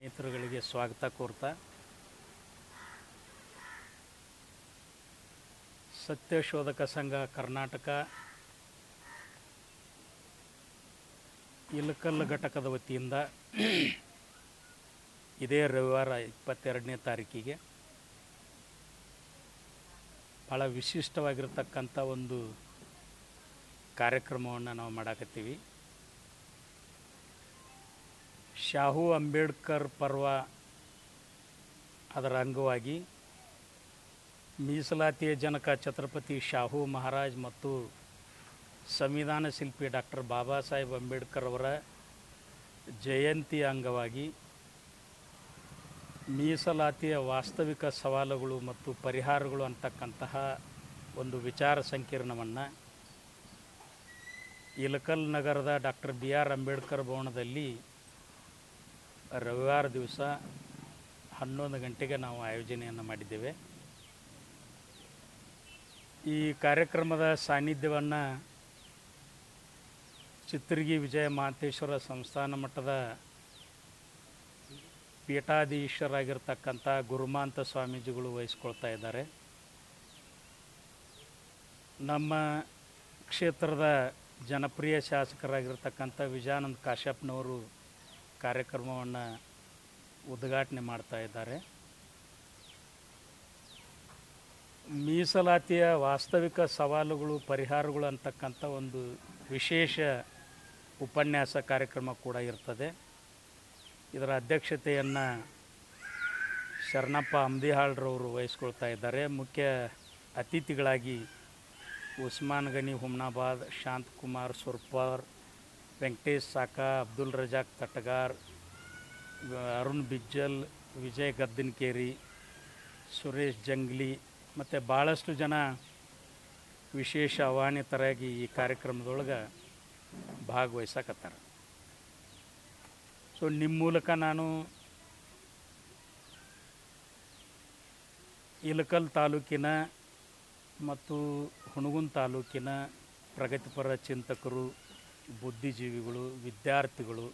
ಸ್ನೇಹಿತರುಗಳಿಗೆ ಸ್ವಾಗತ ಕೋರ್ತಾ. ಸತ್ಯಶೋಧಕ ಸಂಘ ಕರ್ನಾಟಕ ಇಲಕಲ್ ಘಟಕದ ವತಿಯಿಂದ ಇದೇ ರವಿವಾರ ಇಪ್ಪತ್ತೆರಡನೇ ತಾರೀಕಿಗೆ ಭಾಳ ವಿಶಿಷ್ಟವಾಗಿರ್ತಕ್ಕಂಥ ಒಂದು ಕಾರ್ಯಕ್ರಮವನ್ನು ನಾವು ಮಾಡಾಕತ್ತೀವಿ. ಶಾಹು ಅಂಬೇಡ್ಕರ್ ಪರ್ವ ಅದರ ಅಂಗವಾಗಿ ಮೀಸಲಾತಿಯ ಜನಕ ಛತ್ರಪತಿ ಶಾಹು ಮಹಾರಾಜ್ ಮತ್ತು ಸಂವಿಧಾನ ಶಿಲ್ಪಿ ಡಾಕ್ಟರ್ ಬಾಬಾ ಸಾಹೇಬ್ ಅಂಬೇಡ್ಕರ್ ಅವರ ಜಯಂತಿ ಅಂಗವಾಗಿ ಮೀಸಲಾತಿಯ ವಾಸ್ತವಿಕ ಸವಾಲುಗಳು ಮತ್ತು ಪರಿಹಾರಗಳು ಅಂತಕ್ಕಂತಹ ಒಂದು ವಿಚಾರ ಸಂಕಿರಣವನ್ನು ಇಲಕಲ್ ನಗರದ ಡಾಕ್ಟರ್ ಬಿ ಆರ್ ಅಂಬೇಡ್ಕರ್ ಭವನದಲ್ಲಿ ರವಿವಾರ ದಿವಸ ಹನ್ನೊಂದು ಗಂಟೆಗೆ ನಾವು ಆಯೋಜನೆಯನ್ನು ಮಾಡಿದ್ದೇವೆ. ಈ ಕಾರ್ಯಕ್ರಮದ ಸಾನ್ನಿಧ್ಯವನ್ನು ಚಿತ್ರಗಿ ವಿಜಯ ಮಾತೇಶ್ವರ ಸಂಸ್ಥಾನ ಮಟ್ಟದ ಪೀಠಾಧೀಶರಾಗಿರ್ತಕ್ಕಂಥ ಗುರುಮಾಂತ ಸ್ವಾಮೀಜಿಗಳು ವಹಿಸ್ಕೊಳ್ತಾ ಇದ್ದಾರೆ. ನಮ್ಮ ಕ್ಷೇತ್ರದ ಜನಪ್ರಿಯ ಶಾಸಕರಾಗಿರ್ತಕ್ಕಂಥ ವಿಜಯಾನಂದ್ ಕಾಶ್ಯಪ್ನವರು ಕಾರ್ಯಕ್ರಮವನ್ನು ಉದ್ಘಾಟನೆ ಮಾಡ್ತಾ ಇದ್ದಾರೆ. ಮೀಸಲಾತಿಯ ವಾಸ್ತವಿಕ ಸವಾಲುಗಳು, ಪರಿಹಾರಗಳು ಅಂತಕ್ಕಂಥ ಒಂದು ವಿಶೇಷ ಉಪನ್ಯಾಸ ಕಾರ್ಯಕ್ರಮ ಕೂಡ ಇರ್ತದೆ. ಇದರ ಅಧ್ಯಕ್ಷತೆಯನ್ನು ಶರಣಪ್ಪ ಅಂಬಿಹಾಳ್ರವರು ವಹಿಸ್ಕೊಳ್ತಾ ಇದ್ದಾರೆ. ಮುಖ್ಯ ಅತಿಥಿಗಳಾಗಿ ಉಸ್ಮಾನ್ ಗನಿ, ಹುಮ್ನಾಬಾದ್, ಶಾಂತಕುಮಾರ್, ಸುರ್ಪರ್ ವೆಂಕಟೇಶ್ ಸಾಕಾ, ಅಬ್ದುಲ್ ರಜಾಕ್ ತಟಗಾರ್, ಅರುಣ್ ಬಿಜ್ಜಲ್, ವಿಜಯ್ ಗದ್ದಿನಕೇರಿ, ಸುರೇಶ್ ಜಂಗ್ಲಿ ಮತ್ತು ಭಾಳಷ್ಟು ಜನ ವಿಶೇಷ ಆಹ್ವಾನಿತರಾಗಿ ಈ ಕಾರ್ಯಕ್ರಮದೊಳಗೆ ಭಾಗವಹಿಸಕತ್ತಾರ. ಸೊ ನಿಮ್ಮ ಮೂಲಕ ನಾನು ಇಲಕಲ್ ತಾಲೂಕಿನ ಮತ್ತು ಹುಣಗುನ್ ತಾಲೂಕಿನ ಪ್ರಗತಿಪರ ಚಿಂತಕರು ಬುದ್ಧಿಜೀವಿಗಳು, ವಿದ್ಯಾರ್ಥಿಗಳು,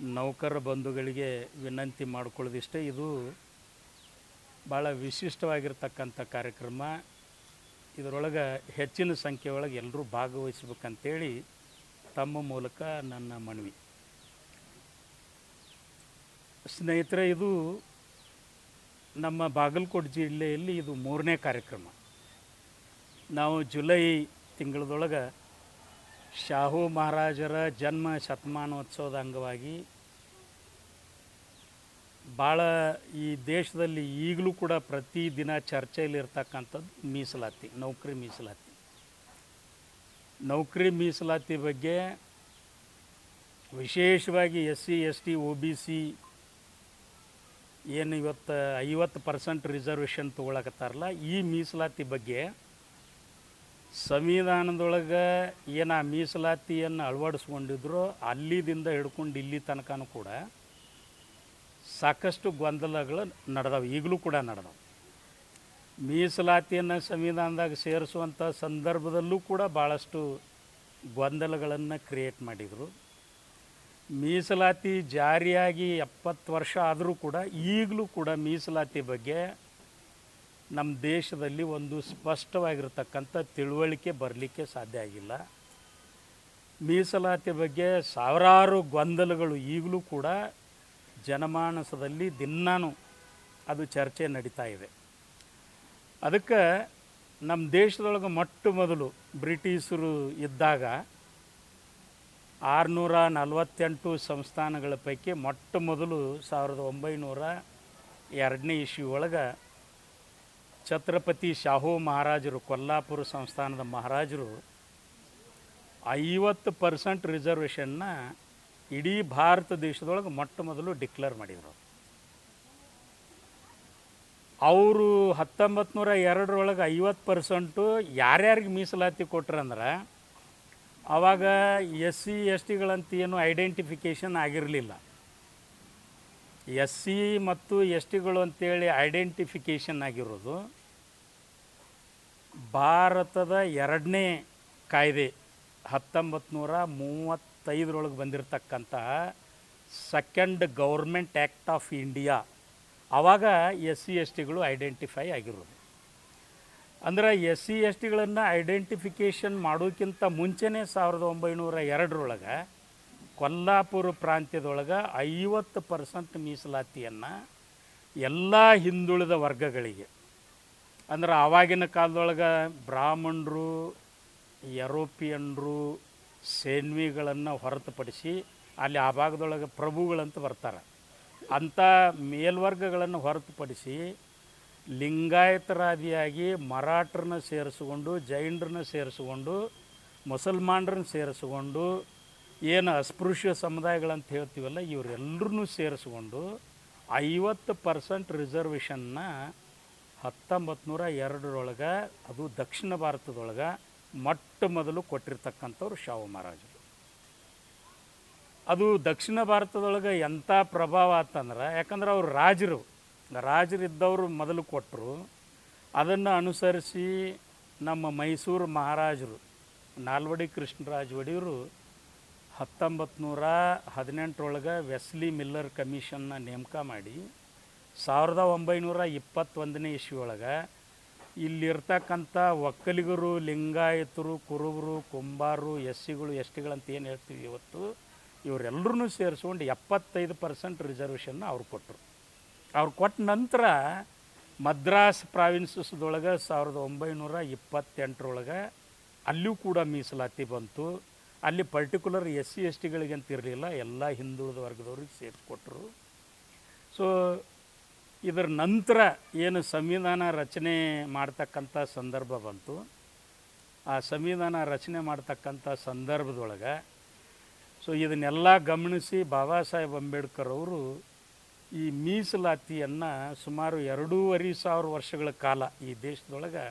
ನೌಕರ ಬಂಧುಗಳಿಗೆ ವಿನಂತಿ ಮಾಡಿಕೊಳ್ಳೋದಿಷ್ಟೇ. ಇದು ಭಾಳ ವಿಶಿಷ್ಟವಾಗಿರ್ತಕ್ಕಂಥ ಕಾರ್ಯಕ್ರಮ. ಇದರೊಳಗೆ ಹೆಚ್ಚಿನ ಸಂಖ್ಯೆ ಒಳಗೆ ಎಲ್ಲರೂ ಭಾಗವಹಿಸ್ಬೇಕಂತೇಳಿ ತಮ್ಮ ಮೂಲಕ ನನ್ನ ಮನವಿ. ಸ್ನೇಹಿತರೆ, ಇದು ನಮ್ಮ ಬಾಗಲಕೋಟೆ ಜಿಲ್ಲೆಯಲ್ಲಿ ಇದು ಮೂರನೇ ಕಾರ್ಯಕ್ರಮ. ನಾವು ಜುಲೈ ತಿಂಗಳದೊಳಗೆ ಶಾಹು ಮಹಾರಾಜರ ಜನ್ಮ ಶತಮಾನೋತ್ಸವದ ಅಂಗವಾಗಿ ಭಾಳ ಈ ದೇಶದಲ್ಲಿ ಈಗಲೂ ಕೂಡ ಪ್ರತಿದಿನ ಚರ್ಚೆಯಲ್ಲಿರ್ತಕ್ಕಂಥದ್ದು ಮೀಸಲಾತಿ, ನೌಕರಿ ಮೀಸಲಾತಿ. ನೌಕರಿ ಮೀಸಲಾತಿ ಬಗ್ಗೆ ವಿಶೇಷವಾಗಿ S C, S T O B C ಏನು ಇವತ್ತು ಐವತ್ತು ಪರ್ಸೆಂಟ್ ರಿಸರ್ವೇಷನ್ ತೊಗೊಳಕತ್ತಾರಲ್ಲ, ಈ ಮೀಸಲಾತಿ ಬಗ್ಗೆ ಸಂವಿಧಾನದೊಳಗೆ ಏನು ಆ ಮೀಸಲಾತಿಯನ್ನು ಅಳವಡಿಸ್ಕೊಂಡಿದ್ರು ಅಲ್ಲಿದಿಂದ ಹಿಡ್ಕೊಂಡು ಇಲ್ಲಿ ತನಕನೂ ಕೂಡ ಸಾಕಷ್ಟು ಗೊಂದಲಗಳು ನಡೆದವು, ಈಗಲೂ ಕೂಡ ನಡೆದವು. ಮೀಸಲಾತಿಯನ್ನು ಸಂವಿಧಾನದಾಗ ಸೇರಿಸುವಂಥ ಸಂದರ್ಭದಲ್ಲೂ ಕೂಡ ಭಾಳಷ್ಟು ಗೊಂದಲಗಳನ್ನು ಕ್ರಿಯೇಟ್ ಮಾಡಿದರು. ಮೀಸಲಾತಿ ಜಾರಿಯಾಗಿ ಎಪ್ಪತ್ತು ವರ್ಷ ಆದರೂ ಕೂಡ ಈಗಲೂ ಕೂಡ ಮೀಸಲಾತಿ ಬಗ್ಗೆ ನಮ್ಮ ದೇಶದಲ್ಲಿ ಒಂದು ಸ್ಪಷ್ಟವಾಗಿರ್ತಕ್ಕಂಥ ತಿಳುವಳಿಕೆ ಬರಲಿಕ್ಕೆ ಸಾಧ್ಯ ಆಗಿಲ್ಲ. ಮೀಸಲಾತಿ ಬಗ್ಗೆ ಸಾವಿರಾರು ಗೊಂದಲಗಳು ಈಗಲೂ ಕೂಡ ಜನಮಾನಸದಲ್ಲಿ ದಿನಾನು ಅದು ಚರ್ಚೆ ನಡೀತಾ ಇದೆ. ಅದಕ್ಕೆ ನಮ್ಮ ದೇಶದೊಳಗೆ ಮೊಟ್ಟ ಮೊದಲು ಬ್ರಿಟಿಷರು ಇದ್ದಾಗ ಆರುನೂರ ನಲವತ್ತೆಂಟು ಸಂಸ್ಥಾನಗಳ ಪೈಕಿ ಮೊಟ್ಟ ಮೊದಲು ಸಾವಿರದ ಒಂಬೈನೂರ ಎರಡನೇ ಇಸ್ವಿ ಒಳಗೆ ಛತ್ರಪತಿ ಶಾಹು ಮಹಾರಾಜರು, ಕೊಲ್ಲಾಪುರ ಸಂಸ್ಥಾನದ ಮಹಾರಾಜರು ಐವತ್ತು ಪರ್ಸೆಂಟ್ ರಿಸರ್ವೇಷನ್ನ ಇಡೀ ಭಾರತ ದೇಶದೊಳಗೆ ಮೊಟ್ಟ ಮೊದಲು ಡಿಕ್ಲೇರ್ ಮಾಡಿದರು. ಅವರು ಹತ್ತೊಂಬತ್ತು ನೂರ ಎರಡರೊಳಗೆ ಐವತ್ತು ಪರ್ಸೆಂಟು ಯಾರ್ಯಾರಿಗೆ ಮೀಸಲಾತಿ ಕೊಟ್ರಂದ್ರೆ ಆವಾಗ ಎಸ್ ಸಿ ಎಸ್ ಟಿಗಳಂತ ಏನು ಐಡೆಂಟಿಫಿಕೇಷನ್ ಆಗಿರಲಿಲ್ಲ. ಎಸ್ ಸಿ ಮತ್ತು ಎಸ್ ಟಿಗಳು ಅಂತೇಳಿ ಐಡೆಂಟಿಫಿಕೇಷನ್ ಆಗಿರೋದು. ಭಾರತದ ಎರಡನೇ ಕಾಯ್ದೆ ಹತ್ತೊಂಬತ್ತು ನೂರ ಮೂವತ್ತೈದರೊಳಗೆ ಬಂದಿರತಕ್ಕಂತಹ second government act of India ಆವಾಗ ಎಸ್ ಸಿ ಎಸ್ ಟಿಗಳು ಐಡೆಂಟಿಫೈ ಆಗಿರೋದು. ಅಂದ್ರೆ ಎಸ್ ಸಿ ಎಸ್ ಟಿಗಳನ್ನು ಐಡೆಂಟಿಫಿಕೇಷನ್ ಮಾಡೋಕ್ಕಿಂತ ಮುಂಚೆನೇ ಸಾವಿರದ ಒಂಬೈನೂರ ಎರಡರೊಳಗೆ ಕೊಲ್ಲಾಪುರ ಪ್ರಾಂತ್ಯದೊಳಗೆ ಐವತ್ತು ಪರ್ಸೆಂಟ್ ಮೀಸಲಾತಿಯನ್ನು ಎಲ್ಲ ಹಿಂದುಳಿದ ವರ್ಗಗಳಿಗೆ, ಅಂದ್ರೆ ಆವಾಗಿನ ಕಾಲದೊಳಗೆ ಬ್ರಾಹ್ಮಣರು ಯುರೋಪಿಯನ್ರು ಸೇನ್ವಿಗಳನ್ನು ಹೊರತುಪಡಿಸಿ ಅಲ್ಲಿ ಆ ಭಾಗದೊಳಗೆ ಪ್ರಭುಗಳಂತ ಬರ್ತಾರೆ. ಅಂಥ ಮೇಲ್ವರ್ಗಗಳನ್ನು ಹೊರತುಪಡಿಸಿ ಲಿಂಗಾಯತರಾದಿಯಾಗಿ ಮರಾಠರನ್ನ ಸೇರಿಸಿಕೊಂಡು, ಜೈನರನ್ನ ಸೇರಿಸಿಕೊಂಡು, ಮುಸಲ್ಮಾನರನ್ನ ಸೇರಿಸಿಕೊಂಡು ಏನು ಅಸ್ಪೃಶ್ಯ ಸಮುದಾಯಗಳಂತ ಹೇಳ್ತೀವಲ್ಲ ಇವರೆಲ್ಲರೂ ಸೇರಿಸ್ಕೊಂಡು ಐವತ್ತು ಪರ್ಸೆಂಟ್ ರಿಸರ್ವೇಷನ್ನ ಹತ್ತೊಂಬತ್ತು ನೂರ ಎರಡರೊಳಗೆ ಅದು ದಕ್ಷಿಣ ಭಾರತದೊಳಗೆ ಮೊಟ್ಟ ಮೊದಲು ಕೊಟ್ಟಿರ್ತಕ್ಕಂಥವ್ರು ಶಾಹು ಮಹಾರಾಜರು. ಅದು ದಕ್ಷಿಣ ಭಾರತದೊಳಗೆ ಎಂಥ ಪ್ರಭಾವ ಅಂತಂದ್ರೆ ಯಾಕಂದ್ರೆ ಅವ್ರು ರಾಜರು, ರಾಜರಿದ್ದವರು ಮೊದಲು ಕೊಟ್ಟರು ಅದನ್ನು ಅನುಸರಿಸಿ ನಮ್ಮ ಮೈಸೂರು ಮಹಾರಾಜರು, ನಾಲ್ವಡಿ ಕೃಷ್ಣರಾಜ ಒಡೆಯರು ಹತ್ತೊಂಬತ್ತು ನೂರ ಹದಿನೆಂಟರೊಳಗೆ ವೆಸ್ಲಿ ಮಿಲ್ಲರ್ ಕಮಿಷನ್ನ ನೇಮಕ ಮಾಡಿ, ಸಾವಿರದ ಒಂಬೈನೂರ ಇಪ್ಪತ್ತೊಂದನೇ ಇಸ್ವಿಯೊಳಗೆ ಇಲ್ಲಿರ್ತಕ್ಕಂಥ ಒಕ್ಕಲಿಗರು, ಲಿಂಗಾಯತರು, ಕುರುಬರು, ಕುಂಬಾರರು ಎಸ್ ಸಿಗಳು ಎಸ್ ಟಿಗಳಂತ ಏನು ಹೇಳ್ತೀವಿ ಇವತ್ತು ಇವರೆಲ್ಲರೂ ಸೇರಿಸ್ಕೊಂಡು ಎಪ್ಪತ್ತೈದು ಪರ್ಸೆಂಟ್ ರಿಸರ್ವೇಷನ್ನ ಅವ್ರು ಕೊಟ್ಟರು ಅವ್ರು ಕೊಟ್ಟ ನಂತರ ಮದ್ರಾಸ್ ಪ್ರಾವಿನ್ಸಸ್ದೊಳಗೆ ಸಾವಿರದ ಒಂಬೈನೂರ ಇಪ್ಪತ್ತೆಂಟರೊಳಗೆ ಅಲ್ಲಿಯೂ ಕೂಡ ಮೀಸಲಾತಿ ಬಂತು. ಅಲ್ಲಿ ಪರ್ಟಿಕ್ಯುಲರ್ ಎಸ್ ಸಿ ಎಸ್ ಟಿಗಳಿಗೆ ಅಂತ ಇರಲಿಲ್ಲ, ಎಲ್ಲ ಹಿಂದುಳಿದ ವರ್ಗದವ್ರಿಗೆ ಸೇರಿಸ್ಕೊಟ್ರು ಸೊ ಇದರ ನಂತರ ಏನು ಸಂವಿಧಾನ ರಚನೆ ಮಾಡ್ತಕ್ಕಂಥ ಸಂದರ್ಭ ಬಂತು. ಆ ಸಂವಿಧಾನ ರಚನೆ ಮಾಡ್ತಕ್ಕಂಥ ಸಂದರ್ಭದೊಳಗೆ ಸೊ ಇದನ್ನೆಲ್ಲ ಗಮನಿಸಿ ಬಾಬಾ ಸಾಹೇಬ್ ಅಂಬೇಡ್ಕರ್ ಅವರು ಈ ಮೀಸಲಾತಿಯನ್ನು ಸುಮಾರು ಎರಡೂವರೆ ಸಾವಿರ ವರ್ಷಗಳ ಕಾಲ ಈ ದೇಶದೊಳಗೆ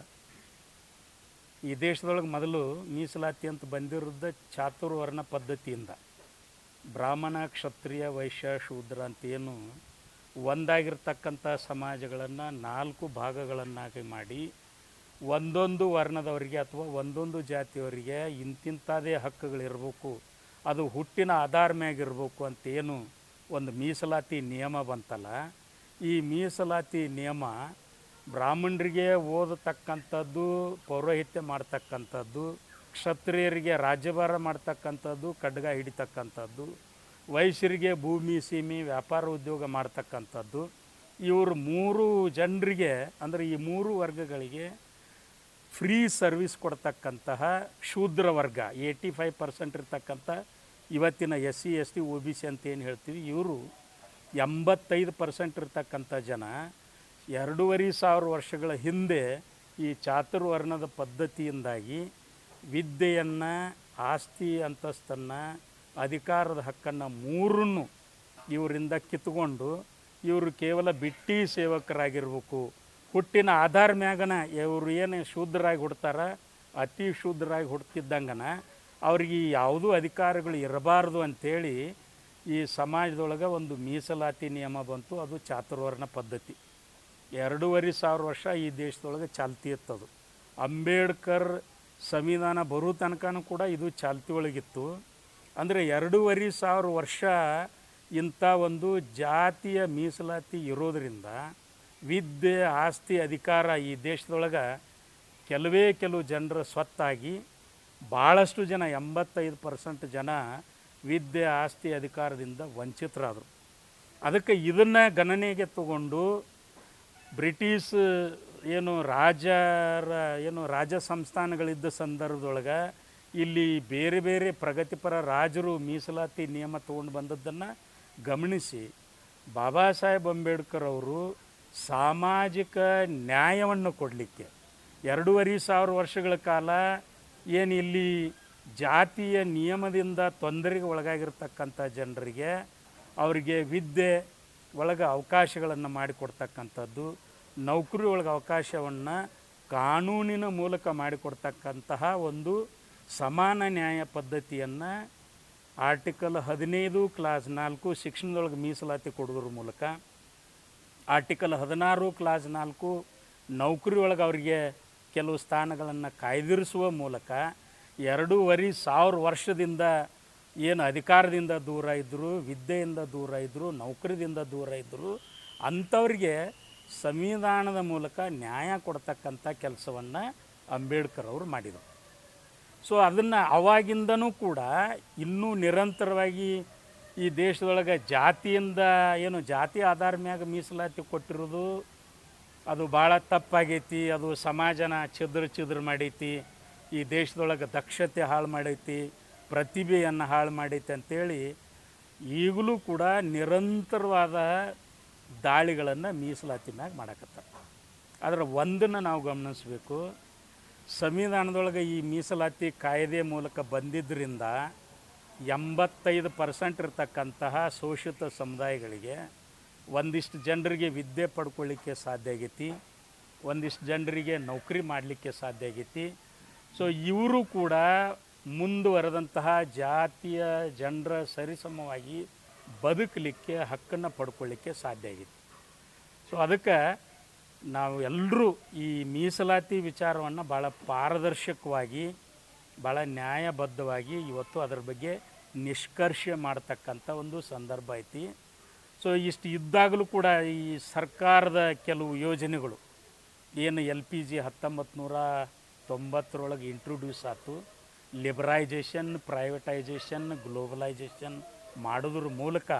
ಈ ದೇಶದೊಳಗೆ ಮೊದಲು ಮೀಸಲಾತಿ ಅಂತ ಬಂದಿರೋದ ಚಾತುರ್ವರ್ಣ ಪದ್ಧತಿಯಿಂದ. ಬ್ರಾಹ್ಮಣ, ಕ್ಷತ್ರಿಯ, ವೈಶ್ಯ, ಶೂದ್ರ ಅಂತ ಏನು ಒಂದಾಗಿರ್ತಕ್ಕಂಥ ಸಮಾಜಗಳನ್ನು ನಾಲ್ಕು ಭಾಗಗಳನ್ನಾಗಿ ಮಾಡಿ ಒಂದೊಂದು ವರ್ಣದವರಿಗೆ ಅಥವಾ ಒಂದೊಂದು ಜಾತಿಯವರಿಗೆ ಇಂತಿಂಥದೇ ಹಕ್ಕುಗಳಿರಬೇಕು, ಅದು ಹುಟ್ಟಿನ ಆಧಾರ ಮ್ಯಾಗಿರಬೇಕು ಅಂತೇನು ಒಂದು ಮೀಸಲಾತಿ ನಿಯಮ ಬಂತಲ್ಲ. ಈ ಮೀಸಲಾತಿ ನಿಯಮ ಬ್ರಾಹ್ಮಣರಿಗೆ ಓದತಕ್ಕಂಥದ್ದು, ಪೌರೋಹಿತ್ಯ ಮಾಡ್ತಕ್ಕಂಥದ್ದು, ಕ್ಷತ್ರಿಯರಿಗೆ ರಾಜ್ಯಭಾರ ಮಾಡ್ತಕ್ಕಂಥದ್ದು, ಖಡ್ಗ ಹಿಡಿತಕ್ಕಂಥದ್ದು ವಯಸ್ಸರಿಗೆ ಭೂಮಿ, ಸೀಮಿ, ವ್ಯಾಪಾರ ಉದ್ಯೋಗ ಮಾಡ್ತಕ್ಕಂಥದ್ದು. ಇವರು ಮೂರು ಜನರಿಗೆ, ಅಂದರೆ ಈ ಮೂರು ವರ್ಗಗಳಿಗೆ ಫ್ರೀ ಸರ್ವಿಸ್ ಕೊಡ್ತಕ್ಕಂತಹ ಶೂದ್ರ ವರ್ಗ, ಏಯ್ಟಿ ಫೈವ್ ಪರ್ಸೆಂಟ್ ಇರ್ತಕ್ಕಂಥ ಇವತ್ತಿನ S C S T O B C ಅಂತ ಏನು ಹೇಳ್ತೀವಿ, ಇವರು ಎಂಬತ್ತೈದು ಪರ್ಸೆಂಟ್ ಇರ್ತಕ್ಕಂಥ ಜನ ಎರಡೂವರೆ ಸಾವಿರ ವರ್ಷಗಳ ಹಿಂದೆ ಈ ಚಾತುರ್ವರ್ಣದ ಪದ್ಧತಿಯಿಂದಾಗಿ ವಿದ್ಯೆಯನ್ನು, ಆಸ್ತಿ ಅಂತಸ್ತನ್ನು, ಅಧಿಕಾರದ ಹಕ್ಕನ್ನು ಮೂರನ್ನು ಇವರಿಂದ ಕಿತ್ಕೊಂಡು ಇವರು ಕೇವಲ ಬಿಟ್ಟಿ ಸೇವಕರಾಗಿರ್ಬೇಕು. ಹುಟ್ಟಿನ ಆಧಾರ ಮ್ಯಾಗನ ಇವರು ಏನು ಶೂದ್ರರಾಗಿ ಹುಡ್ತಾರ, ಅತಿ ಶೂದ್ರರಾಗಿ ಹುಡ್ತಿದ್ದಂಗನ ಅವ್ರಿಗೆ ಯಾವುದೂ ಅಧಿಕಾರಗಳು ಇರಬಾರ್ದು ಅಂಥೇಳಿ ಈ ಸಮಾಜದೊಳಗೆ ಒಂದು ಮೀಸಲಾತಿ ನಿಯಮ ಬಂತು, ಅದು ಚಾತುರ್ವರ್ಣ ಪದ್ಧತಿ. ಎರಡೂವರೆ ಸಾವಿರ ವರ್ಷ ಈ ದೇಶದೊಳಗೆ ಚಾಲ್ತಿ ಇತ್ತದು. ಅಂಬೇಡ್ಕರ್ ಸಂವಿಧಾನ ಬರೋ ತನಕನೂ ಕೂಡ ಇದು ಚಾಲ್ತಿ ಒಳಗಿತ್ತು. ಅಂದರೆ ಎರಡೂವರೆ ಸಾವಿರ ವರ್ಷ ಇಂಥ ಒಂದು ಜಾತಿಯ ಮೀಸಲಾತಿ ಇರೋದರಿಂದ ವಿದ್ಯೆ, ಆಸ್ತಿ, ಅಧಿಕಾರ ಈ ದೇಶದೊಳಗೆ ಕೆಲವೇ ಕೆಲವು ಜನರ ಸ್ವತ್ತಾಗಿ ಭಾಳಷ್ಟು ಜನ, ಎಂಬತ್ತೈದು ಪರ್ಸೆಂಟ್ ಜನ ವಿದ್ಯೆ, ಆಸ್ತಿ, ಅಧಿಕಾರದಿಂದ ವಂಚಿತರಾದರು. ಅದಕ್ಕೆ ಇದನ್ನು ಗಣನೆಗೆ ತಗೊಂಡು ಬ್ರಿಟಿಷ್, ಏನು ರಾಜರ, ಏನು ರಾಜ ಸಂಸ್ಥಾನಗಳಿದ್ದ ಸಂದರ್ಭದೊಳಗೆ ಇಲ್ಲಿ ಬೇರೆ ಬೇರೆ ಪ್ರಗತಿಪರ ರಾಜರು ಮೀಸಲಾತಿ ನಿಯಮ ತಗೊಂಡು ಬಂದದ್ದನ್ನು ಗಮನಿಸಿ ಬಾಬಾ ಸಾಹೇಬ್ ಅಂಬೇಡ್ಕರ್ ಅವರು ಸಾಮಾಜಿಕ ನ್ಯಾಯವನ್ನು ಕೊಡಲಿಕ್ಕೆ ಎರಡೂವರೆ ಸಾವಿರ ವರ್ಷಗಳ ಕಾಲ ಏನು ಇಲ್ಲಿ ಜಾತಿಯ ನಿಯಮದಿಂದ ತೊಂದರೆಗೆ ಒಳಗಾಗಿರ್ತಕ್ಕಂಥ ಜನರಿಗೆ ಅವರಿಗೆ ವಿದ್ಯೆ ಒಳಗೆ ಅವಕಾಶಗಳನ್ನು ಮಾಡಿಕೊಡ್ತಕ್ಕಂಥದ್ದು, ನೌಕರಿ ಒಳಗೆ ಅವಕಾಶವನ್ನು ಕಾನೂನಿನ ಮೂಲಕ ಮಾಡಿಕೊಡ್ತಕ್ಕಂತಹ ಒಂದು ಸಮಾನ ನ್ಯಾಯ ಪದ್ಧತಿಯನ್ನು ಆರ್ಟಿಕಲ್ ಹದಿನೈದು ಕ್ಲಾಸ್ ನಾಲ್ಕು ಶಿಕ್ಷಣದೊಳಗೆ ಮೀಸಲಾತಿ ಕೊಡೋದ್ರ ಮೂಲಕ, ಆರ್ಟಿಕಲ್ ಹದಿನಾರು ಕ್ಲಾಸ್ ನಾಲ್ಕು ನೌಕರಿ ಒಳಗೆ ಅವರಿಗೆ ಕೆಲವು ಸ್ಥಾನಗಳನ್ನು ಕಾಯ್ದಿರಿಸುವ ಮೂಲಕ ಎರಡೂವರೆ ಸಾವಿರ ವರ್ಷದಿಂದ ಏನು ಅಧಿಕಾರದಿಂದ ದೂರ ಇದ್ದರು, ವಿದ್ಯೆಯಿಂದ ದೂರ ಇದ್ದರು, ನೌಕರಿದಿಂದ ದೂರ ಇದ್ದರು ಅಂಥವ್ರಿಗೆ ಸಂವಿಧಾನದ ಮೂಲಕ ನ್ಯಾಯ ಕೊಡ್ತಕ್ಕಂಥ ಕೆಲಸವನ್ನು ಅಂಬೇಡ್ಕರ್ ಅವರು ಮಾಡಿದರು. ಸೊ ಅದನ್ನು ಅವಾಗಿಂದನೂ ಕೂಡ ಇನ್ನೂ ನಿರಂತರವಾಗಿ ಈ ದೇಶದೊಳಗೆ ಜಾತಿಯಿಂದ ಏನು ಜಾತಿ ಆಧಾರ ಮ್ಯಾಗ ಮೀಸಲಾತಿ ಕೊಟ್ಟಿರೋದು ಅದು ಭಾಳ ತಪ್ಪಾಗೈತಿ, ಅದು ಸಮಾಜನ ಚಿದ್ರ ಚಿದ್ರ ಮಾಡೈತಿ, ಈ ದೇಶದೊಳಗೆ ದಕ್ಷತೆ ಹಾಳು ಮಾಡೈತಿ. ಪ್ರತಿಭೆಯನ್ನು ಹಾಳು ಮಾಡೈತೆ ಅಂತೇಳಿ ಈಗಲೂ ಕೂಡ ನಿರಂತರವಾದ ದಾಳಿಗಳನ್ನು ಮೀಸಲಾತಿ ಮ್ಯಾಗ ಮಾಡಕತ್ತಾರೆ. ಆದರೆ ಒಂದನ್ನು ನಾವು ಗಮನಿಸಬೇಕು. ಸಂವಿಧಾನದೊಳಗೆ ಈ ಮೀಸಲಾತಿ ಕಾಯ್ದೆ ಮೂಲಕ ಬಂದಿದ್ದರಿಂದ ಎಂಬತ್ತೈದು ಪರ್ಸೆಂಟ್ ಇರತಕ್ಕಂತಹ ಶೋಷಿತ ಸಮುದಾಯಗಳಿಗೆ ಒಂದಿಷ್ಟು ಜನರಿಗೆ ವಿದ್ಯೆ ಪಡ್ಕೊಳ್ಳಿಕ್ಕೆ ಸಾಧ್ಯ ಆಗೈತಿ, ಒಂದಿಷ್ಟು ಜನರಿಗೆ ನೌಕರಿ ಮಾಡಲಿಕ್ಕೆ ಸಾಧ್ಯ ಆಗೈತಿ. ಸೊ ಇವರು ಕೂಡ ಮುಂದುವರೆದಂತಹ ಜಾತಿಯ ಜನರ ಸರಿಸಮವಾಗಿ ಬದುಕಲಿಕ್ಕೆ, ಹಕ್ಕನ್ನು ಪಡ್ಕೊಳ್ಳಿಕ್ಕೆ ಸಾಧ್ಯ ಆಗಿತ್ತು. ಸೊ ಅದಕ್ಕೆ ನಾವು ಎಲ್ಲರೂ ಈ ಮೀಸಲಾತಿ ವಿಚಾರವನ್ನು ಭಾಳ ಪಾರದರ್ಶಕವಾಗಿ ಭಾಳ ನ್ಯಾಯಬದ್ಧವಾಗಿ ಇವತ್ತು ಅದರ ಬಗ್ಗೆ ನಿಷ್ಕರ್ಷ ಮಾಡ್ತಕ್ಕಂಥ ಒಂದು ಸಂದರ್ಭ ಐತಿ. ಸೊ ಇಷ್ಟು ಇದ್ದಾಗಲೂ ಕೂಡ ಈ ಸರ್ಕಾರದ ಕೆಲವು ಯೋಜನೆಗಳು, ಏನು ಎಲ್ ಪಿ ಜಿ ಹತ್ತೊಂಬತ್ತು ನೂರ ತೊಂಬತ್ತರೊಳಗೆ ಇಂಟ್ರೊಡ್ಯೂಸ್ ಆಯ್ತು. ಲಿಬರೈಜೇಷನ್ ಪ್ರೈವೇಟೈಜೇಷನ್ ಗ್ಲೋಬಲೈಜೇಷನ್ ಮಾಡೋದ್ರ ಮೂಲಕ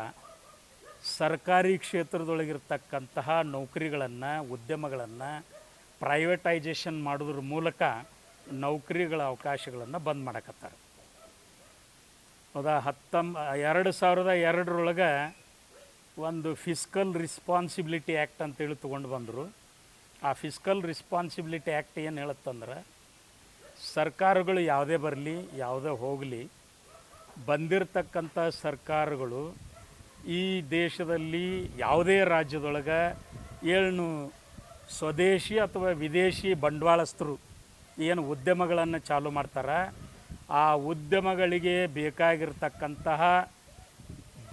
ಸರ್ಕಾರಿ ಕ್ಷೇತ್ರದೊಳಗಿರ್ತಕ್ಕಂತಹ ನೌಕರಿಗಳನ್ನು, ಉದ್ಯಮಗಳನ್ನು ಪ್ರೈವೇಟೈಜೇಷನ್ ಮಾಡೋದ್ರ ಮೂಲಕ ನೌಕರಿಗಳ ಅವಕಾಶಗಳನ್ನು ಬಂದ್ ಮಾಡಕತ್ತಾರೆ. ಹೌದಾ ಹತ್ತೊಂಬ ಎರಡು ಸಾವಿರದ ಎರಡರೊಳಗೆ ಒಂದು ಫಿಸ್ಕಲ್ ರಿಸ್ಪಾನ್ಸಿಬಿಲಿಟಿ ಆ್ಯಕ್ಟ್ ಅಂತೇಳಿ ತೊಗೊಂಡು ಬಂದರು. ಆ ಫಿಸ್ಕಲ್ ರಿಸ್ಪಾನ್ಸಿಬಿಲಿಟಿ ಆ್ಯಕ್ಟ್ ಏನು ಹೇಳುತ್ತಂದ್ರೆ ಸರ್ಕಾರಗಳು ಯಾವುದೇ ಬರಲಿ, ಯಾವುದೇ ಹೋಗಲಿ, ಬಂದಿರತಕ್ಕಂಥ ಸರ್ಕಾರಗಳು ಈ ದೇಶದಲ್ಲಿ ಯಾವುದೇ ರಾಜ್ಯದೊಳಗೆ ಏನು ಸ್ವದೇಶಿ ಅಥವಾ ವಿದೇಶಿ ಬಂಡವಾಳಸ್ಥರು ಏನು ಉದ್ಯಮಗಳನ್ನು ಚಾಲೂ ಮಾಡ್ತಾರೆ, ಆ ಉದ್ಯಮಗಳಿಗೆ ಬೇಕಾಗಿರ್ತಕ್ಕಂತಹ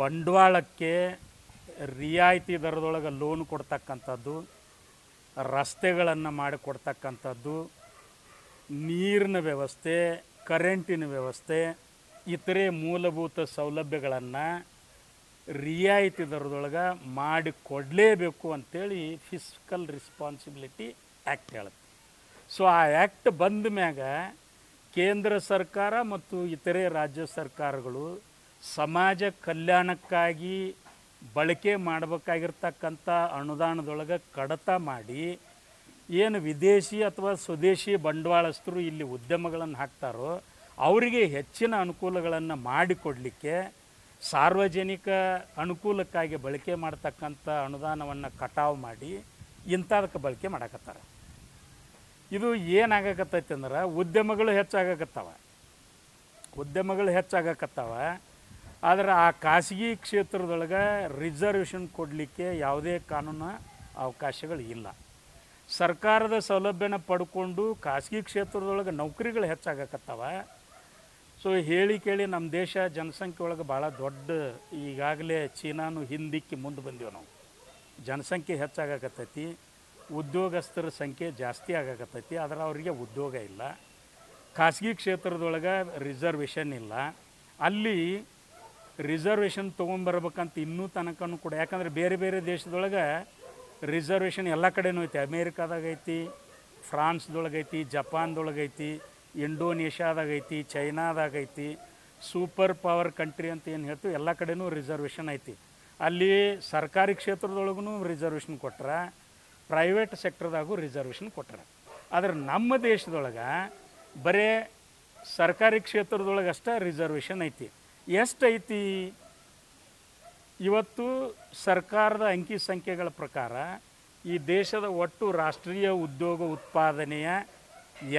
ಬಂಡವಾಳಕ್ಕೆ ರಿಯಾಯಿತಿ ದರದೊಳಗೆ ಲೋನ್ ಕೊಡ್ತಕ್ಕಂಥದ್ದು, ರಸ್ತೆಗಳನ್ನು ಮಾಡಿಕೊಡ್ತಕ್ಕಂಥದ್ದು ನೀರಿನ ವ್ಯವಸ್ಥೆ ಕರೆಂಟಿನ ವ್ಯವಸ್ಥೆ, ಇತರೆ ಮೂಲಭೂತ ಸೌಲಭ್ಯಗಳನ್ನು ರಿಯಾಯಿತಿ ದರದೊಳಗೆ ಮಾಡಿಕೊಡಲೇಬೇಕು ಅಂಥೇಳಿ ಫಿಸ್ಕಲ್ ರಿಸ್ಪಾನ್ಸಿಬಿಲಿಟಿ ಆ್ಯಕ್ಟ್ ಹೇಳುತ್ತೆ. ಸೊ ಆ ಆ್ಯಕ್ಟ್ ಬಂದ ಮ್ಯಾಗ ಕೇಂದ್ರ ಸರ್ಕಾರ ಮತ್ತು ಇತರೆ ರಾಜ್ಯ ಸರ್ಕಾರಗಳು ಸಮಾಜ ಕಲ್ಯಾಣಕ್ಕಾಗಿ ಬಳಕೆ ಮಾಡಬೇಕಾಗಿರ್ತಕ್ಕಂಥ ಅನುದಾನದೊಳಗೆ ಕಡತ ಮಾಡಿ ಏನು ವಿದೇಶಿ ಅಥವಾ ಸ್ವದೇಶಿ ಬಂಡವಾಳಸ್ಥರು ಇಲ್ಲಿ ಉದ್ಯಮಗಳನ್ನು ಹಾಕ್ತಾರೋ ಅವರಿಗೆ ಹೆಚ್ಚಿನ ಅನುಕೂಲಗಳನ್ನು ಮಾಡಿಕೊಡಲಿಕ್ಕೆ ಸಾರ್ವಜನಿಕ ಅನುಕೂಲಕ್ಕಾಗಿ ಬಳಕೆ ಮಾಡ್ತಕ್ಕಂಥ ಅನುದಾನವನ್ನು ಕಟಾವು ಮಾಡಿ ಇಂಥದಕ್ಕೆ ಬಳಕೆ ಮಾಡಕತ್ತಾರೆ. ಇದು ಏನಾಗಕತ್ತೈತಿ ಅಂದ್ರೆ ಉದ್ಯಮಗಳು ಹೆಚ್ಚಾಗಕತ್ತಾವ. ಉದ್ಯಮಗಳು ಹೆಚ್ಚಾಗಕತ್ತಾವ. ಆದರೆ ಆ ಖಾಸಗಿ ಕ್ಷೇತ್ರದೊಳಗೆ ರಿಸರ್ವೇಷನ್ ಕೊಡಲಿಕ್ಕೆ ಯಾವುದೇ ಕಾನೂನು ಅವಕಾಶಗಳು ಇಲ್ಲ. ಸರ್ಕಾರದ ಸೌಲಭ್ಯನ ಪಡ್ಕೊಂಡು ಖಾಸಗಿ ಕ್ಷೇತ್ರದೊಳಗೆ ನೌಕರಿಗಳು ಹೆಚ್ಚಾಗಕತ್ತಾವ. ಸೊ ಹೇಳಿ ಕೇಳಿ ನಮ್ಮ ದೇಶ ಜನಸಂಖ್ಯೆ ಒಳಗೆ ಭಾಳ ದೊಡ್ಡ ಈಗಾಗಲೇ ಚೀನಾನು ಹಿಂದಿಕ್ಕಿ ಮುಂದೆ ಬಂದೀವಿ ನಾವು. ಜನಸಂಖ್ಯೆ ಹೆಚ್ಚಾಗಕತ್ತೈತಿ, ಉದ್ಯೋಗಸ್ಥರ ಸಂಖ್ಯೆ ಜಾಸ್ತಿ ಆಗಕತ್ತೈತಿ, ಆದರೆ ಅವರಿಗೆ ಉದ್ಯೋಗ ಇಲ್ಲ. ಖಾಸಗಿ ಕ್ಷೇತ್ರದೊಳಗೆ ರಿಸರ್ವೇಷನ್ ಇಲ್ಲ. ಅಲ್ಲಿ ರಿಸರ್ವೇಷನ್ ತೊಗೊಂಬರ್ಬೇಕಂತ ಇನ್ನೂ ತನಕನೂ ಕೂಡ, ಯಾಕಂದರೆ ಬೇರೆ ಬೇರೆ ದೇಶದೊಳಗೆ ರಿಸರ್ವೇಷನ್ ಎಲ್ಲ ಕಡೆನೂ ಐತಿ. ಅಮೇರಿಕಾದಾಗ ಐತಿ ಫ್ರಾನ್ಸ್ದೊಳಗೈತಿ ಐತಿ ಚೈನಾದಾಗೈತಿ ಐತಿ, ಇಂಡೋನೇಷ್ಯಾದಾಗ ಐತಿ, ಚೈನಾದಾಗ ಐತಿ, ಸೂಪರ್ ಪವರ್ ಕಂಟ್ರಿ ಅಂತ ಏನು ಹೇಳ್ತೀವಿ, ಎಲ್ಲ ಕಡೆನೂ ರಿಸರ್ವೇಷನ್ ಐತಿ. ಅಲ್ಲಿ ಸರ್ಕಾರಿ ಕ್ಷೇತ್ರದೊಳಗೂ ರಿಸರ್ವೇಷನ್ ಕೊಟ್ಟರೆ ಪ್ರೈವೇಟ್ ಸೆಕ್ಟರ್ದಾಗೂ ರಿಸರ್ವೇಷನ್ ಕೊಟ್ಟರೆ ಆದರೆ ನಮ್ಮ ದೇಶದೊಳಗೆ ಬರೇ ಸರ್ಕಾರಿ ಕ್ಷೇತ್ರದೊಳಗಷ್ಟೇ ರಿಸರ್ವೇಷನ್ ಐತಿ. ಎಷ್ಟು ಐತಿ? ಇವತ್ತು ಸರ್ಕಾರದ ಅಂಕಿ ಸಂಖ್ಯೆಗಳ ಪ್ರಕಾರ ಈ ದೇಶದ ಒಟ್ಟು ರಾಷ್ಟ್ರೀಯ ಉದ್ಯೋಗ ಉತ್ಪಾದನೆಯ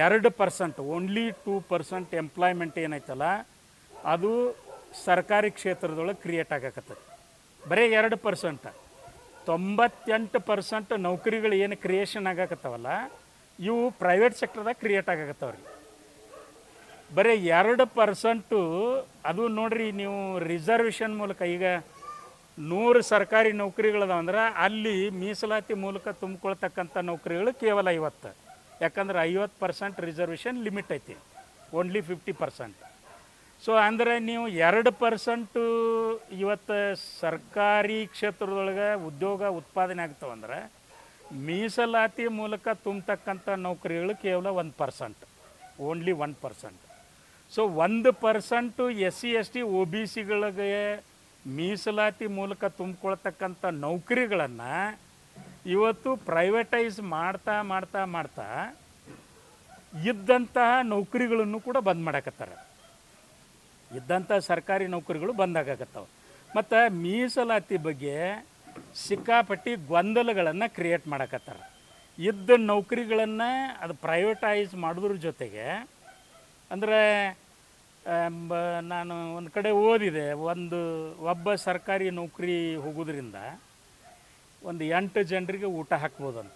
ಎರಡು percent only two percent employment ಏನೈತಲ್ಲ, ಅದು ಸರ್ಕಾರಿ ಕ್ಷೇತ್ರದೊಳಗೆ ಕ್ರಿಯೇಟ್ ಆಗಕತ್ತೈತಿ ಬರೀ ಎರಡು ಪರ್ಸೆಂಟ್. ತೊಂಬತ್ತೆಂಟು ಪರ್ಸೆಂಟ್ ನೌಕರಿಗಳು ಏನು ಕ್ರಿಯೇಷನ್ ಆಗಕತ್ತವಲ್ಲ, ಇವು ಪ್ರೈವೇಟ್ ಸೆಕ್ಟರ್ದಾಗ ಕ್ರಿಯೇಟ್ ಆಗಕತ್ತವ್ರಿ. ಬರೀ ಎರಡು ಪರ್ಸೆಂಟು, ಅದು ನೋಡ್ರಿ ನೀವು ರಿಸರ್ವೇಷನ್ ಮೂಲಕ ಈಗ ನೂರು ಸರ್ಕಾರಿ ನೌಕರಿಗಳದಾವ ಅಂದ್ರೆ ಅಲ್ಲಿ ಮೀಸಲಾತಿ ಮೂಲಕ ತುಂಬಿಕೊಳ್ತಕ್ಕಂಥ ನೌಕರಿಗಳು ಕೇವಲ ಐವತ್ತು. ಯಾಕಂದ್ರೆ ಐವತ್ತು ಪರ್ಸೆಂಟ್ ರಿಸರ್ವೇಷನ್ ಲಿಮಿಟ್ ಐತಿ. Only fifty percent. ಸೊ ಅಂದರೆ ನೀವು ಎರಡು ಪರ್ಸೆಂಟು ಇವತ್ತು ಸರ್ಕಾರಿ ಕ್ಷೇತ್ರದೊಳಗೆ ಉದ್ಯೋಗ ಉತ್ಪಾದನೆ ಆಗ್ತಾವಂದ್ರೆ ಮೀಸಲಾತಿ ಮೂಲಕ ತುಂಬತಕ್ಕಂಥ ನೌಕರಿಗಳು ಕೇವಲ ಒಂದು percent. Only one percent. So ಒಂದು percent S C S T O B ಸಿಗಳಿಗೆ ಮೀಸಲಾತಿ ಮೂಲಕ ತುಂಬಿಕೊಳ್ತಕ್ಕಂಥ ನೌಕರಿಗಳನ್ನು ಇವತ್ತು ಪ್ರೈವೇಟೈಸ್ ಮಾಡ್ತಾ ಮಾಡ್ತಾ ಮಾಡ್ತಾ ಇದ್ದಂತಹ ನೌಕರಿಗಳನ್ನು ಕೂಡ ಬಂದ್ ಮಾಡಕತ್ತಾರೆ. ಇದ್ದಂಥ ಸರ್ಕಾರಿ ನೌಕರಿಗಳು ಬಂದಾಗತ್ತವೆ ಮತ್ತು ಮೀಸಲಾತಿ ಬಗ್ಗೆ ಸಿಕ್ಕಾಪಟ್ಟಿ ಗೊಂದಲಗಳನ್ನು ಕ್ರಿಯೇಟ್ ಮಾಡಕತ್ತಾರೆ. ಇದ್ದ ನೌಕರಿಗಳನ್ನು ಅದು ಪ್ರೈವೇಟೈಸ್ ಮಾಡೋದ್ರ ಜೊತೆಗೆ ಅಂದರೆ ನಾನು ಒಂದು ಕಡೆ ಓದಿದೆ. ಒಂದು ಒಬ್ಬ ಸರ್ಕಾರಿ ನೌಕರಿ ಹೋಗೋದ್ರಿಂದ ಒಂದು ಎಂಟು ಜನರಿಗೆ ಊಟ ಹಾಕ್ಬೋದಂತ.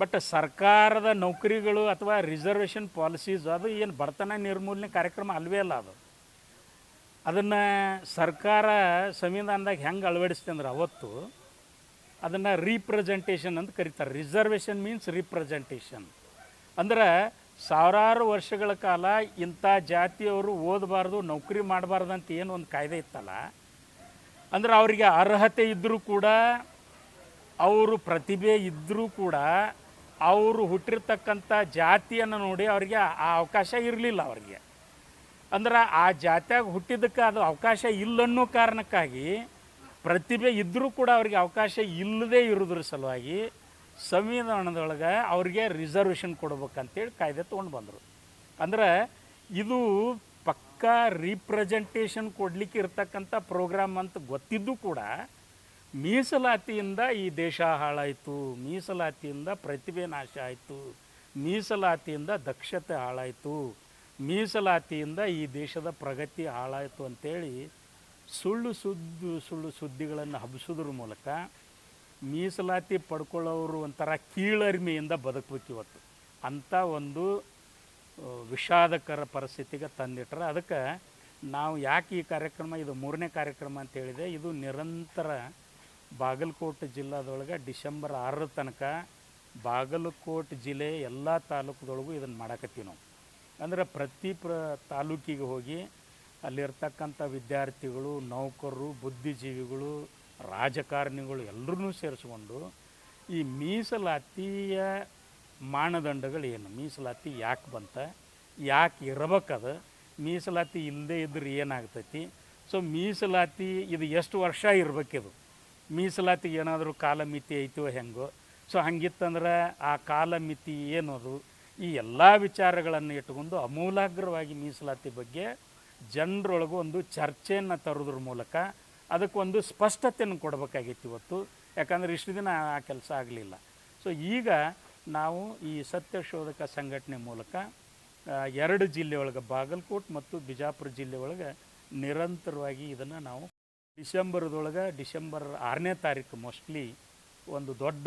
ಬಟ್ ಸರ್ಕಾರದ ನೌಕರಿಗಳು ಅಥವಾ ರಿಸರ್ವೇಷನ್ ಪಾಲಿಸೀಸ್ ಅದು ಏನು ಬಡತನ ನಿರ್ಮೂಲನೆ ಕಾರ್ಯಕ್ರಮ ಅಲ್ವೇ ಅಲ್ಲ ಅದು. ಅದನ್ನು ಸರ್ಕಾರ ಸಂವಿಧಾನದಾಗ ಹೆಂಗೆ ಅಳವಡಿಸ್ತೆ ಅಂದ್ರೆ ಅವತ್ತು ಅದನ್ನು ರೀಪ್ರೆಸೆಂಟೇಷನ್ ಅಂತ ಕರೀತಾರೆ. ರಿಸರ್ವೇಷನ್ ಮೀನ್ಸ್ ರೀಪ್ರೆಸೆಂಟೇಷನ್ ಅಂದ್ರೆ ಸಾವಿರಾರು ವರ್ಷಗಳ ಕಾಲ ಇಂಥ ಜಾತಿಯವರು ಓದಬಾರ್ದು, ನೌಕರಿ ಮಾಡಬಾರ್ದು ಅಂತ ಏನು ಒಂದು ಕಾಯ್ದೆ ಇತ್ತಲ್ಲ? ಅಂದ್ರೆ ಅವರಿಗೆ ಅರ್ಹತೆ ಇದ್ದರೂ ಕೂಡ, ಅವರು ಪ್ರತಿಭೆ ಇದ್ದರೂ ಕೂಡ, ಅವರು ಹುಟ್ಟಿರ್ತಕ್ಕಂಥ ಜಾತಿಯನ್ನು ನೋಡಿ ಅವರಿಗೆ ಆ ಅವಕಾಶ ಇರಲಿಲ್ಲ ಅವರಿಗೆ. ಅಂದ್ರೆ ಆ ಜಾತ್ಯಾಗ ಹುಟ್ಟಿದ್ದಕ್ಕೆ ಅದು ಅವಕಾಶ ಇಲ್ಲನ್ನೋ ಕಾರಣಕ್ಕಾಗಿ ಪ್ರತಿಭೆ ಇದ್ದರೂ ಕೂಡ ಅವರಿಗೆ ಅವಕಾಶ ಇಲ್ಲದೇ ಇರೋದ್ರ ಸಲುವಾಗಿ ಸಂವಿಧಾನದೊಳಗೆ ಅವ್ರಿಗೆ ರಿಸರ್ವೇಷನ್ ಕೊಡ್ಬೇಕಂತೇಳಿ ಕಾಯ್ದೆ ತೊಗೊಂಡು ಬಂದರು. ಅಂದ್ರೆ ಇದು ಪಕ್ಕಾ ರೀಪ್ರೆಸೆಂಟೇಷನ್ ಕೊಡಲಿಕ್ಕೆ ಇರ್ತಕ್ಕಂಥ ಪ್ರೋಗ್ರಾಮ್ ಅಂತ ಗೊತ್ತಿದ್ದು ಕೂಡ ಮೀಸಲಾತಿಯಿಂದ ಈ ದೇಶ ಹಾಳಾಯಿತು, ಮೀಸಲಾತಿಯಿಂದ ಪ್ರತಿಭೆ ನಾಶ ಆಯಿತು, ಮೀಸಲಾತಿಯಿಂದ ದಕ್ಷತೆ ಹಾಳಾಯಿತು, ಮೀಸಲಾತಿಯಿಂದ ಈ ದೇಶದ ಪ್ರಗತಿ ಹಾಳಾಯಿತು ಅಂತೇಳಿ ಸುಳ್ಳು ಸುದ್ದು, ಸುಳ್ಳು ಸುದ್ದಿಗಳನ್ನು ಹಬ್ಬಿಸೋದ್ರ ಮೂಲಕ ಮೀಸಲಾತಿ ಪಡ್ಕೊಳ್ಳೋರು ಒಂಥರ ಕೀಳರಿಮೆಯಿಂದ ಬದುಕಬೇಕು ಇವತ್ತು. ಅಂಥ ಒಂದು ವಿಷಾದಕರ ಪರಿಸ್ಥಿತಿಗೆ ತಂದಿಟ್ರೆ ಅದಕ್ಕೆ ನಾವು ಯಾಕೆ ಈ ಕಾರ್ಯಕ್ರಮ, ಇದು ಮೂರನೇ ಕಾರ್ಯಕ್ರಮ ಅಂತ ಹೇಳಿದೆ, ಇದು ನಿರಂತರ ಬಾಗಲಕೋಟೆ ಜಿಲ್ಲಾದೊಳಗೆ ಡಿಸೆಂಬರ್ ಆರರ ತನಕ ಬಾಗಲಕೋಟೆ ಜಿಲ್ಲೆ ಎಲ್ಲ ತಾಲೂಕುದೊಳಗೂ ಇದನ್ನು ಮಾಡಕತ್ತೀವಿ ನಾವು. ಅಂದ್ರೆ ಪ್ರತಿ ಪ್ರ, ತಾಲೂಕಿಗೆ ಹೋಗಿ ಅಲ್ಲಿರ್ತಕ್ಕಂಥ ವಿದ್ಯಾರ್ಥಿಗಳು, ನೌಕರರು, ಬುದ್ಧಿಜೀವಿಗಳು ರಾಜಕಾರಣಿಗಳು ಎಲ್ಲರೂ ಸೇರಿಸ್ಕೊಂಡು ಈ ಮೀಸಲಾತಿಯ ಮಾನದಂಡಗಳು ಏನು ಮೀಸಲಾತಿ ಯಾಕೆ ಬಂತ? ಯಾಕೆ ಇರಬೇಕದು? ಮೀಸಲಾತಿ ಇಲ್ಲದೆ ಇದ್ರೆ ಏನಾಗ್ತೈತಿ? ಸೊ ಮೀಸಲಾತಿ ಇದು ಎಷ್ಟು ವರ್ಷ ಇರಬೇಕಿದು? ಮೀಸಲಾತಿ ಏನಾದರೂ ಕಾಲಮಿತಿ ಐತೋ ಹೆಂಗೋ? ಸೊ ಹಂಗಿತ್ತಂದ್ರೆ ಆ ಕಾಲಮಿತಿ ಏನದು? ಈ ಎಲ್ಲ ವಿಚಾರಗಳನ್ನು ಇಟ್ಟುಕೊಂಡು ಅಮೂಲಾಗ್ರವಾಗಿ ಮೀಸಲಾತಿ ಬಗ್ಗೆ ಜನರೊಳಗೂ ಒಂದು ಚರ್ಚೆಯನ್ನು ತರೋದ್ರ ಮೂಲಕ ಅದಕ್ಕೊಂದು ಸ್ಪಷ್ಟತೆಯನ್ನು ಕೊಡಬೇಕಾಗಿತ್ತು ಇವತ್ತು. ಯಾಕಂದ್ರೆ ಇಷ್ಟು ದಿನ ಆ ಕೆಲಸ ಆಗಲಿಲ್ಲ. ಸೊ ಈಗ ನಾವು ಈ ಸತ್ಯಶೋಧಕ ಸಂಘಟನೆ ಮೂಲಕ ಎರಡು ಜಿಲ್ಲೆಯೊಳಗೆ ಬಾಗಲಕೋಟ್ ಮತ್ತು ಬಿಜಾಪುರ ಜಿಲ್ಲೆಯೊಳಗೆ ನಿರಂತರವಾಗಿ ಇದನ್ನು ನಾವು ಡಿಸೆಂಬರ್ದೊಳಗೆ, ಡಿಸೆಂಬರ್ ಆರನೇ ತಾರೀಕು ಮೋಸ್ಟ್ಲಿ ಒಂದು ದೊಡ್ಡ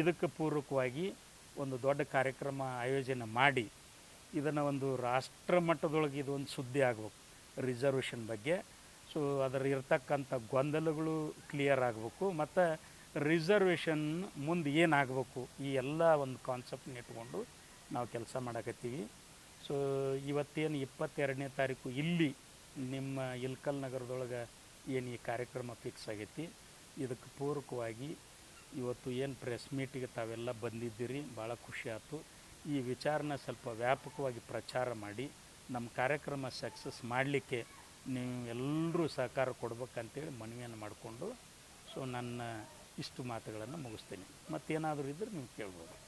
ಇದಕ್ಕೆ ಪೂರ್ವಕವಾಗಿ ಒಂದು ದೊಡ್ಡ ಕಾರ್ಯಕ್ರಮ ಆಯೋಜನೆ ಮಾಡಿ ಇದನ್ನು ಒಂದು ರಾಷ್ಟ್ರ ಮಟ್ಟದೊಳಗೆ ಇದೊಂದು ಸುದ್ದಿ ಆಗಬೇಕು. ರಿಸರ್ವೇಷನ್ ಬಗ್ಗೆ. ಸೊ ಅದರ ಇರ್ತಕ್ಕಂಥ ಗೊಂದಲಗಳು ಕ್ಲಿಯರ್ ಆಗಬೇಕು. ಮತ್ತು ರಿಸರ್ವೇಷನ್ ಮುಂದೆ ಏನಾಗಬೇಕು ಈ ಎಲ್ಲ ಒಂದು ಕಾನ್ಸೆಪ್ಟ್ನ ಇಟ್ಕೊಂಡು ನಾವು ಕೆಲಸ ಮಾಡಕತ್ತೀವಿ. ಸೊ ಇವತ್ತೇನು ಇಪ್ಪತ್ತೆರಡನೇ ತಾರೀಕು ಇಲ್ಲಿ ನಿಮ್ಮ ಇಲ್ಕಲ್ ನಗರದೊಳಗೆ ಏನು ಈ ಕಾರ್ಯಕ್ರಮ ಫಿಕ್ಸ್ ಆಗೈತಿ, ಇದಕ್ಕೆ ಪೂರಕವಾಗಿ ಇವತ್ತು ಏನು ಪ್ರೆಸ್ ಮೀಟಿಗೆ ತಾವೆಲ್ಲ ಬಂದಿದ್ದೀರಿ, ಭಾಳ ಖುಷಿ ಆಯಿತು. ಈ ವಿಚಾರನ ಸ್ವಲ್ಪ ವ್ಯಾಪಕವಾಗಿ ಪ್ರಚಾರ ಮಾಡಿ, ನಮ್ಮ ಕಾರ್ಯಕ್ರಮ ಸಕ್ಸಸ್ ಮಾಡಲಿಕ್ಕೆ ನೀವು ಎಲ್ಲರೂ ಸಹಕಾರ ಕೊಡ್ಬೇಕಂತೇಳಿ ಮನವಿಯನ್ನು ಮಾಡಿಕೊಂಡು, ಸೊ ನನ್ನ ಇಷ್ಟು ಮಾತುಗಳನ್ನು ಮುಗಿಸ್ತೀನಿ. ಮತ್ತೇನಾದರೂ ಇದ್ದರೆ ನೀವು ಕೇಳ್ಬೋದು.